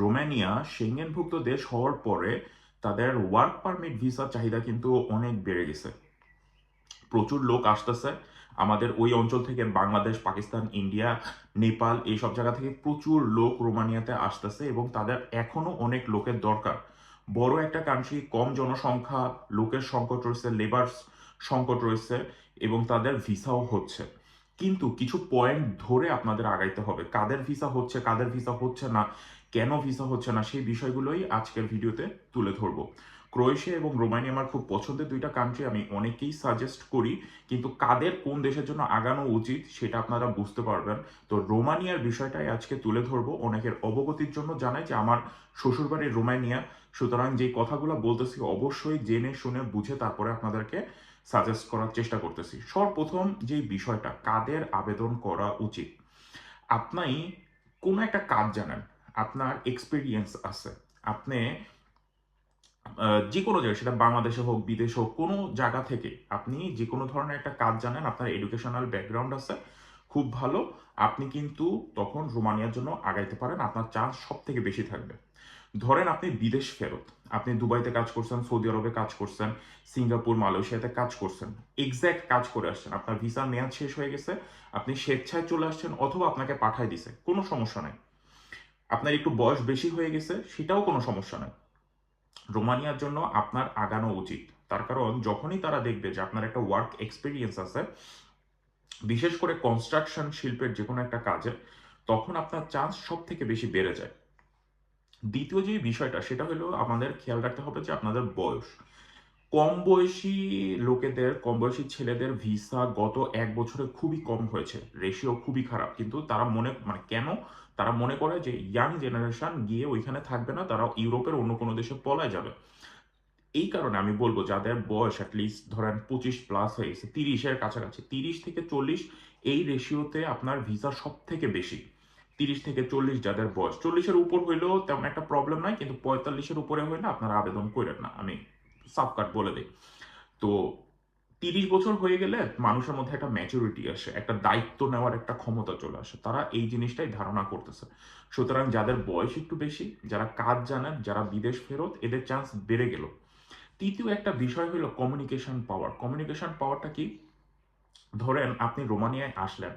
Romania সেঙ্গেনভুক্ত দেশ হওয়ার পরে তাদের ওয়ার্ক পারমিট ভিসার চাহিদা কিন্তু অনেক বেড়ে গেছে। প্রচুর লোক আসতেছে। আমাদের ওই অঞ্চল থেকে বাংলাদেশ, পাকিস্তান, ইন্ডিয়া, নেপাল এইসব জায়গা থেকে প্রচুর লোক রোমানিয়াতে আসতেছে এবং তাদের এখনও অনেক লোকের দরকার। বড় একটা কান্ট্রি কম জনসংখ্যা, লোকের সংকট রয়েছে লেবার সংকট রয়েছে এবং তাদের ভিসাও হচ্ছে। কিন্তু কিছু পয়েন্ট ধরে আপনাদের আগাইতে হবে। কাদের ভিসা হচ্ছে, কাদের ভিসা হচ্ছে না কেন ভিসা হচ্ছে না সেই বিষয়গুলোই আজকের ভিডিওতে তুলে ধরবো। ক্রোয়েশিয়া এবং রোমানিয়া আমার খুব পছন্দের দুইটা কান্ট্রি আমি অনেকেই সাজেস্ট করি, কিন্তু কাদের কোন দেশের জন্য আগানো উচিত সেটা আপনারা বুঝতে পারবেন। তো রোমানিয়ার বিষয়টাই আজকে তুলে ধরবো, অনেকের অবগতির জন্য জানাই যে আমার শ্বশুরবাড়ির রোমানিয়া। সুতরাং যে কথাগুলো বলতেছি অবশ্যই জেনে, শুনে, বুঝে তারপরে আপনাদেরকে সাজেস্ট করার চেষ্টা করতেছি। সর্বপ্রথম যে বিষয়টা, কাদের আবেদন করা উচিত? আপনি কোনো একটা কাজ জানেন আপনার এক্সপিরিয়েন্স আছে। আপনি যে কোনো জায়গায়, সেটা বাংলাদেশে হোক, বিদেশে হোক, কোনো জায়গা থেকে আপনি যে কোনো ধরনের একটা কাজ জানেন, আপনার এডুকেশনাল ব্যাকগ্রাউন্ড আছে, খুব ভালো, আপনি কিন্তু তখন রোমানিয়ার জন্য আগাইতে পারেন, আপনার চান্স সব থেকে বেশি থাকবে। ধরেন আপনি বিদেশ ফেরত, আপনি দুবাইতে কাজ করছেন, সৌদি আরবে কাজ করছেন, সিঙ্গাপুর, মালয়েশিয়াতে কাজ করছেন এক্স্যাক্ট কাজ করে আসছেন, আপনার ভিসা মেয়াদ শেষ হয়ে গেছে, আপনি স্বেচ্ছায় চলে আসছেন অথবা আপনাকে পাঠায় দিছে, কোনো সমস্যা নাই। আপনার একটু বয়স বেশি হয়ে গেছে, সেটাও কোনো সমস্যা নাই রোমানিয়ার জন্য আপনার আগানো উচিত। তার কারণ, যখনই তারা দেখবে যে আপনার একটা ওয়ার্ক এক্সপিরিয়েন্স আছে, বিশেষ করে কনস্ট্রাকশন শিল্পের যে কোনো একটা কাজে, তখন আপনার চান্স সব থেকে বেশি বেড়ে যায়। দ্বিতীয় যে বিষয়টা, সেটা হলো আমাদের খেয়াল রাখতে হবে যে আপনাদের বয়স। কম বয়সী লোকেদের কম বয়সী ছেলেদের ভিসা গত এক বছরে খুবই কম হয়েছে। রেশিও খুবই খারাপ। কিন্তু তারা মনে মানে কেন? তারা মনে করে যে ইয়াং জেনারেশন গিয়ে ওইখানে থাকবে না তারা ইউরোপের অন্য কোনো দেশে পলায় যাবে। এই কারণে আমি বলব, যাদের বয়স অ্যাটলিস্ট ধরেন পঁচিশ প্লাস হয়ে গেছে, তিরিশের কাছাকাছি, তিরিশ থেকে চল্লিশ এই রেশিওতে আপনার ভিসা সব থেকে বেশি। তিরিশ থেকে চল্লিশ যাদের বয়স, চল্লিশের উপর হইলেও তেমন একটা প্রবলেম নাই, কিন্তু পঁয়তাল্লিশের উপরে হইলে আপনারা আবেদন করেন না, আমি সাফকাট বলে দিই। তো তিরিশ বছর হয়ে গেলে মানুষের মধ্যে একটা ম্যাচুরিটি আসে, একটা দায়িত্ব নেওয়ার একটা ক্ষমতা চলে আসে। তারা এই জিনিসটাই ধারণা করতেছে। সুতরাং যাদের বয়স একটু বেশি, যারা কাজ জানেন, যারা বিদেশ ফেরত, এদের চান্স বেড়ে গেল। তৃতীয় একটা বিষয় হলো কমিউনিকেশন পাওয়ার কমিউনিকেশন পাওয়ারটা কি? ধরেন আপনি রোমানিয়ায় আসলেন,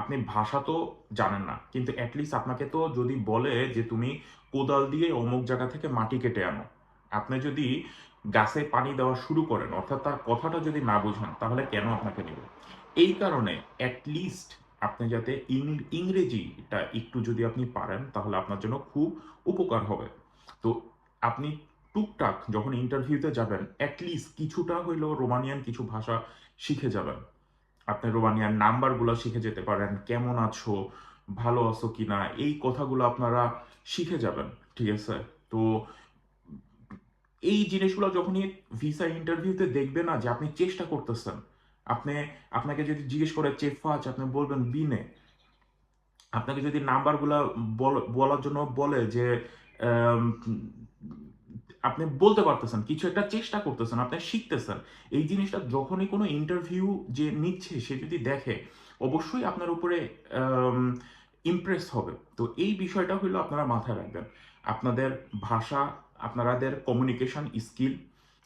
আপনি ভাষা তো জানেন না, কিন্তু অ্যাটলিস্ট আপনাকে তো যদি বলে যে তুমি কোদাল দিয়ে অমুক জায়গা থেকে মাটি কেটে আনো, আপনি যদি গাছে পানি দেওয়া শুরু করেন, অর্থাৎ তার কথাটা যদি না বুঝেন, তাহলে কেন আপনাকে নেবে? এই কারণে অ্যাটলিস্ট আপনি যাতে ইংরেজিটা একটু যদি আপনি পারেন, তাহলে আপনার জন্য খুব উপকার হবে। তো আপনি টুকটাক যখন ইন্টারভিউতে যাবেন অ্যাটলিস্ট কিছুটা হইলেও রোমানিয়ান কিছু ভাষা শিখে যাবেন। আপনি রোমানিয়ান নাম্বারগুলো শিখে যেতে পারেন, কেমন আছো, ভালো আছো কিনা, এই কথাগুলো আপনারা শিখে যাবেন, ঠিক আছে? তো এই জিনিসগুলো যখনই ভিসা ইন্টারভিউতে দেখবে না যে আপনি চেষ্টা করতেছেন, আপনি, আপনাকে যদি জিজ্ঞেস করে চেফাচ আপনি বলবেন বিনে। আপনাকে যদি নাম্বারগুলো বল- বলার জন্য বলে যে আপনি বলতে পারতেছেন, কিছু একটা চেষ্টা করতেছেন, আপনি শিখতেছেন, এই জিনিসটা যখনই কোনো ইন্টারভিউ যে নিচ্ছে, সে যদি দেখে, অবশ্যই আপনার উপরে ইমপ্রেস হবে। তো এই বিষয়টা হলো আপনারা মাথায় রাখবেন। আপনাদের ভাষা আপনাদের কমিউনিকেশন স্কিল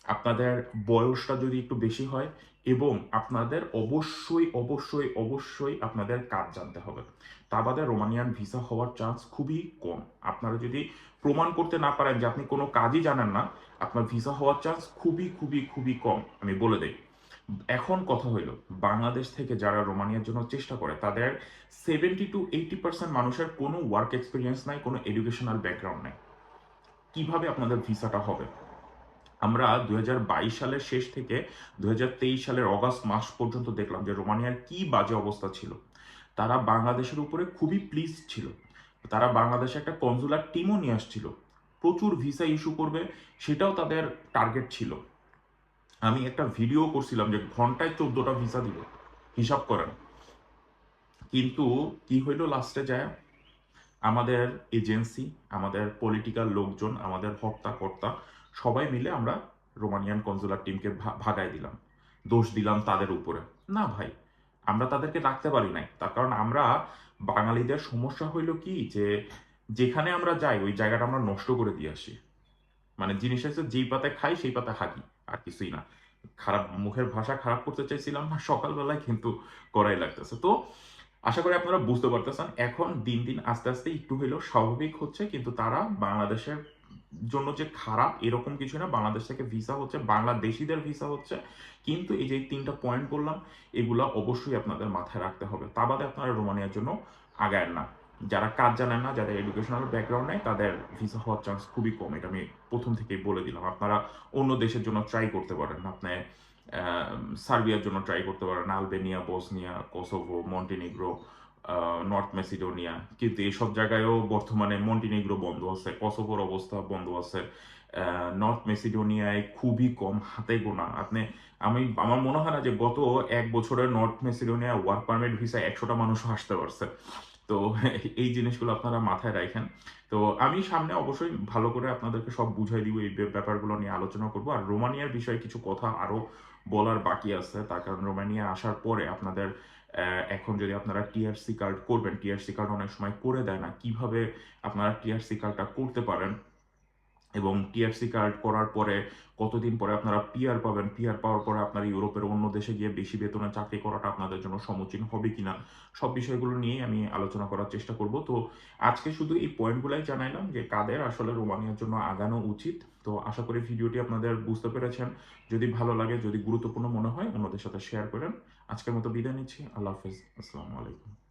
আপনাদের বয়সটা যদি একটু বেশি হয় এবং আপনাদের অবশ্যই অবশ্যই অবশ্যই আপনাদের কাজ জানতে হবে। তা বাদে রোমানিয়ান ভিসা হওয়ার চান্স খুবই কম। আপনারা যদি প্রমাণ করতে না পারেন যে আপনি কোনো কাজই জানেন না, আপনার ভিসা হওয়ার চান্স খুবই খুবই খুবই কম, আমি বলে দেই। এখন কথা হইল, বাংলাদেশ থেকে যারা রোমানিয়ার জন্য চেষ্টা করে, তাদের সেভেন্টি টু এইটি পার্সেন্ট মানুষের কোনো ওয়ার্ক এক্সপিরিয়েন্স নাই, কোনো এডুকেশনাল ব্যাকগ্রাউন্ড নাই। কীভাবে আপনাদের ভিসাটা হবে? আমরা দুই হাজার বাইশ সালের শেষ থেকে দুই হাজার তেইশ সালের অগাস্ট মাস পর্যন্ত দেখলাম যে রোমানিয়ার কি বাজে অবস্থা ছিল। তারা বাংলাদেশের উপরে খুবই প্লিজ ছিল। তারা বাংলাদেশে একটা কনজুলার টিমও নিয়ে আসছিল। প্রচুর ভিসা ইস্যু করবে, সেটাও তাদের টার্গেট ছিল। আমি একটা ভিডিও করছিলাম যে ঘন্টায় চোদ্দটা ভিসা দিল হিসাব করেন। কিন্তু কি হইল লাস্টে যায়? আমাদের এজেন্সি, আমাদের পলিটিক্যাল লোকজন, আমাদের হর্তাকর্তা সবাই মিলে আমরা রোমানিয়ান কনজুলার টিমকে ভাগাই দিলাম। দোষ দিলাম তাদের উপরে। না ভাই, আমরা তাদেরকে রাখতে পারি নাই। তার কারণ আমরা বাঙালিদের সমস্যা হইল কি যে, যেখানে আমরা যাই, ওই জায়গাটা আমরা নষ্ট করে দিয়ে আসি। মানে জিনিস হচ্ছে যেই পাতায় খাই, সেই পাতায় হাঁকি আর কিছুই না। খারাপ, মুখের ভাষা খারাপ করতে চাইছিলাম না, সকালবেলায় কিন্তু করাই লাগতেছে। তো আশা করি আপনারা বুঝতে পারতেছেন, এখন দিন দিন আস্তে আস্তে একটু হইলেও স্বাভাবিক হচ্ছে, কিন্তু তারা বাংলাদেশের জন্য যে খারাপ এরকম কিছু না, বাংলাদেশ থেকে ভিসা হচ্ছে, বাংলাদেশিদের ভিসা হচ্ছে, কিন্তু এই যে তিনটা পয়েন্ট বললাম, এগুলা অবশ্যই আপনাদের মাথায় রাখতে হবে। তা বাদে আপনারা রোমানিয়ার জন্য আগায়েন না। যারা কাজ জানেন না, যাদের এডুকেশনাল ব্যাকগ্রাউন্ড নেই, তাদের ভিসা হওয়ার চান্স খুবই কম। এটা আমি প্রথম থেকেই বলে দিলাম। আপনারা অন্য দেশের জন্য ট্রাই করতে পারেন। আপনি সার্বিয়ার জন্য ট্রাই করতে পারেন Albania, Bosnia, Kosovo, Montenegro North Macedonia. কিন্তু এইসব জায়গায়ও বর্তমানে মন্টিনিগ্রো বন্ধ আছে, কসোভোর অবস্থা বন্ধ আছে। নর্থ মেসিডোনিয়ায় খুবই কম হাতে গোনা। আপনি, আমি, আমার মনে হয় না যে গত এক বছরে North Macedonia work permit visa একশোটা মানুষও আসতে পারছে। তো এই জিনিসগুলো আপনারা মাথায় রাখেন। তো আমি সামনে অবশ্যই ভালো করে আপনাদেরকে সব বুঝাই দিব, এই ব্যাপারগুলো নিয়ে আলোচনা করব। আর রোমানিয়ার বিষয়ে কিছু কথা আরও বলার বাকি আছে। তার কারণ রোমানিয়া আসার পরে আপনাদের এখন যদি আপনারা টিআরসি কার্ড করবেন টিআরসি কার্ড অনেক সময় করে দেয় না, কীভাবে আপনারা টিআরসি কার্ডটা করতে পারেন? এবং টিআরসি কার্ড করার পরে কতদিন পরে আপনারা পিআর পাবেন? পিআর পাওয়ার পরে আপনারা ইউরোপের অন্য দেশে গিয়ে বেশি বেতনে চাকরি করাটা আপনাদের জন্য সমীচীন হবে কিনা, সব বিষয়গুলো নিয়ে আমি আলোচনা করার চেষ্টা করব। তো আজকে শুধু এই পয়েন্টগুলাই জানাইলাম যে কাদের আসলে রোমানিয়ার জন্য আগানো উচিত। তো আশা করি ভিডিওটি আপনাদের বুঝতে পেরেছেন। যদি ভালো লাগে, যদি গুরুত্বপূর্ণ মনে হয়, অন্যদের সাথে শেয়ার করেন। আজকের মতো বিদায় নিচ্ছি। আল্লাহ হাফেজ। আসসালামু আলাইকুম।